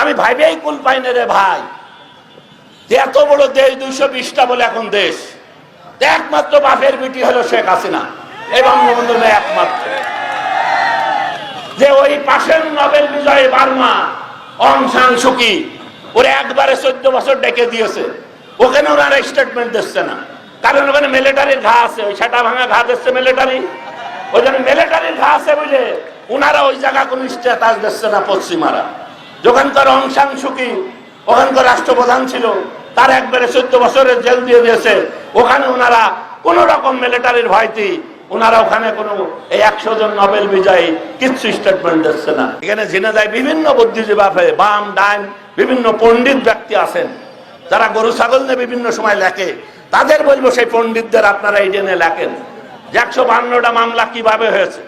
আমি ভাইবেই কুল পাই না রে ভাই। এত বড় দেশ, দুইশো বিশটা বলে এখন দেশ। একমাত্র বাপের বিটি হলো শেখ হাসিনা। এই বঙ্গবন্ধু একমাত্র। যে ওই পাশের নোবেল বিজয় বার্মা, অং সান সুকি ওরে একবারে চোদ্দ বছর ডেকে দিয়েছে। ওখানে ওনারা স্টেটমেন্ট দিচ্ছে না। কারণ ওখানে মিলিটারির ঘা আছে, ওই সেটা ভাঙা ঘা দিচ্ছে মিলিটারি ওই জন্য মিলিটারির ঘা আছে বুঝে ওনারা ওই জায়গা কোনো স্ট্যাটাস দিচ্ছে না পশ্চিমারা। যখনকার অং সান সুকি ওখানকার রাষ্ট্রপ্রধান ছিল, তার একবারে চোদ্দ বছরের জেল দিয়ে দিয়েছে। ওখানে ওনারা কোন রকম মিলিটারির ভয়তি ওনারা ওখানে কোনো এই একশো জন নোবেল বিজয়ী কিচ্ছু স্টেটমেন্ট দিচ্ছে না। এখানে ঝিনাদায় বিভিন্ন বুদ্ধিজীবী আছে, বাম ডাইন বিভিন্ন পণ্ডিত ব্যক্তি আছেন। যারা গরু, ছাগল নিয়ে বিভিন্ন সময় লেখে। তাদের বলব সেই পণ্ডিতদের আপনারা এই জেনে লেখেন। যে একশো বান্নটা মামলা কীভাবে হয়েছে?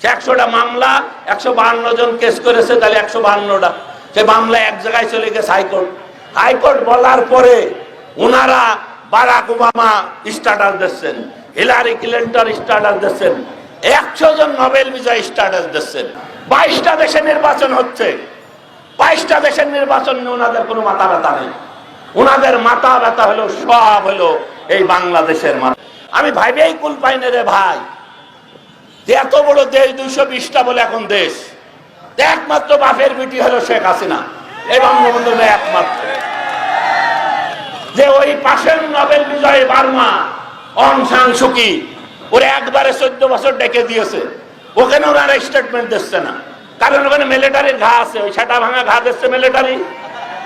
সে একশোটা মামলা, একশো বান্ন জন কেস করেছে, তাহলে একশো বান্নটা সে মামলা এক জায়গায় চলে গেছে হাইকোর্ট। হাইকোর্ট বলার পরে ওনারা বারাক ওবামা স্ট্যাটাস দিচ্ছেন, হিলারি ক্লিন্টন স্ট্যাটাস দিচ্ছেন, একশো জন নোবেল বিজয় স্ট্যাটাস দিচ্ছেন। বাইশটা দেশে নির্বাচন হচ্ছে। বাইশটা দেশের নির্বাচন নিয়ে ওনাদের কোনো মাথা ব্যথা নেই। ওনাদের মাথা ব্যথা হলো, সব হলো এই বাংলাদেশের মাথা আমি ভাইবেই কুল পাই না রে ভাই এত বড় দেশ, দুইশো বিশটা বলে এখন দেশ। একমাত্র বাপের বিটি হলো শেখ হাসিনা এই বঙ্গবন্ধু একমাত্র। যে ওই পাশের নোবেল বিজয় বার্মা, অং সান সুকি ওরে একবারে চোদ্দ বছর ডেকে দিয়েছে। ওখানে ওনারা স্টেটমেন্ট দিচ্ছে না। কারণ ওখানে মিলিটারির ঘা আছে, ওই ছাটা ভাঙা ঘা দিচ্ছে মিলিটারি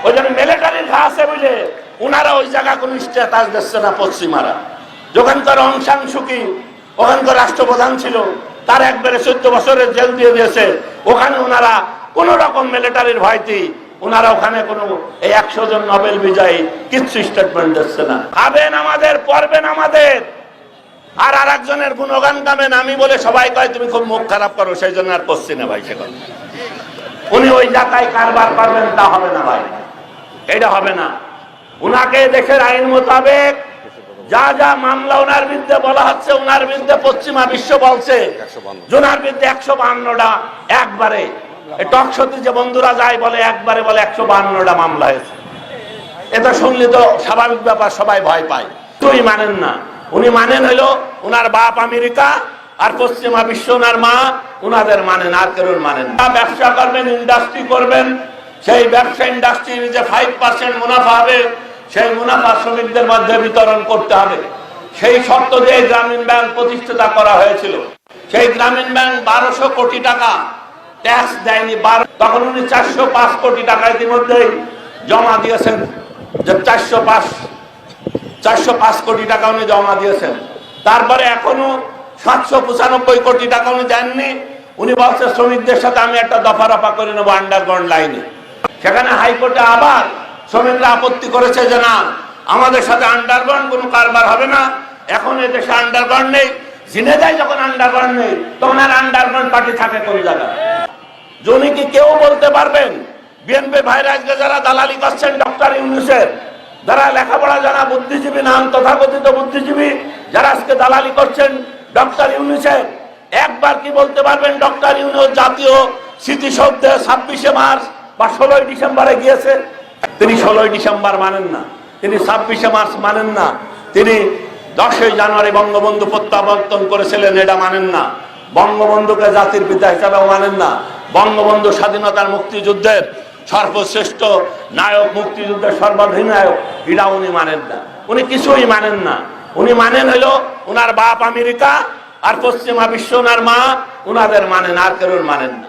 ওই জন্য মিলিটারির ঘা আছে বুঝে ওনারা ওই জায়গা কোনো স্ট্যাটাস দিচ্ছে না পশ্চিমারা। যখনকার সুকি ওখানকার রাষ্ট্রপ্রধান ছিল তার একবারে চোদ্দ বছরের জেল দিয়ে দিয়েছে। ওখানে ওনারা কোন রকম মিলিটারির ভয়তি। ওনারা ওখানে কোনো এই একশো জন নোবেল বিজয়ী কিচ্ছু স্টেটমেন্ট দিচ্ছে না। খাবেন আমাদের পড়বেন আমাদের। আর আর একজনের গুণগান গাবেন, আমি বলে সবাই কয়, তুমি খুব মুখ খারাপ করো, সেই জন্য আর করছি না ভাই সে উনি ওই জায়গায় কারবার পারবেন তা হবে না ভাই। এটা হবে না। উনাকে দেশের আইন মোতাবেক যা যা মামলা ওনার বিরুদ্ধে বলা হচ্ছে ওনার বিরুদ্ধে পশ্চিমা বিশ্ব বলছে। জোনার বিরুদ্ধে একশো বাহান্নটা একবারে। টক সত্যি যে বন্ধুরা যায় বলে একবারে বলে একশো বাহান্নটা মামলা হয়েছে। এটা শুনলে তো স্বাভাবিক ব্যাপার সবাই ভয় পায়। তুই মানেন না। উনি মানেন হলো উনার বাপ আমেরিকা আর পশ্চিমা বিশ্ব ওনার মা উনাদের মানেন আর কেউ মানেন না। ব্যবসা করবেন ইন্ডাস্ট্রি করবেন সেই ব্যবসা ইন্ডাস্ট্রি যে ফাইভ পার্সেন্ট মুনাফা হবে সেই মুনাফা শ্রমিকদের মধ্যে বিতরণ করতে হবে। সেই শর্ত দিয়ে গ্রামীণ ব্যাংক প্রতিষ্ঠাতা করা হয়েছিল। সেই গ্রামীণ ব্যাংক বারোশো কোটি টাকা ট্যাক্স দেয়নি তখন উনি চারশো পাঁচ কোটি টাকা ইতিমধ্যেই জমা দিয়েছেন। যে চারশো পাঁচ চারশো পাঁচ কোটি টাকা উনি জমা দিয়েছেন। তারপরে এখনও সাতশো পঁচানব্বই কোটি টাকা উনি দেননি। উনি বলছে, শ্রমিকদের সাথে আমি একটা দফা রফা করে নেব আন্ডারগ্রাউন্ড লাইনে সেখানে হাইকোর্টে আবার শ্রমিকরা আপত্তি করেছে যে না আমাদের সাথে আন্ডারগ্রাউন্ড কোনো কারবার হবে না। এখন এদেশে আন্ডারগ্রাউন্ড নেই। জিনে যায় যখন আন্ডারগ্রাউন্ড নেই, তখন আর আন্ডারগ্রাউন্ড পার্টি থাকে কোন জায়গায়? যিনি কি কেউ বলতে পারবেন? বিএনপি ভাইরা আজকে যারা দালালি করছেন, ডক্টর ইউনুসের, যারা লেখাপড়া জানা বুদ্ধিজীবী, নাম তথাকথিত বুদ্ধিজীবী, যারা আজকে দালালি করছেন, ডক্টর ইউনুসের, একবার কি বলতে পারবেন? ডক্টর ইউনুস জাতীয় স্মৃতিসৌধে ছাব্বিশে মার্চ বা ষোলোই ডিসেম্বরে গিয়েছে। তিনি ষোলোই ডিসেম্বর মানেন না, তিনি ছাব্বিশে মার্চ মানেন না, তিনি দশই জানুয়ারি বঙ্গবন্ধু প্রত্যাবর্তন করেছিলেন, এটা মানেন না। বঙ্গবন্ধুকে জাতির পিতা হিসাবেও মানেন না। বঙ্গবন্ধু স্বাধীনতার মুক্তিযুদ্ধের সর্বশ্রেষ্ঠ নায়ক, মুক্তিযুদ্ধের সর্বাধিনায়ক, এটা উনি মানেন না। উনি কিছুই মানেন না। উনি মানেন হলো উনার বাপ আমেরিকা, আর পশ্চিমা বিশ্ব ওনার মা, উনাদের মানেন, আর কেউ মানেন না।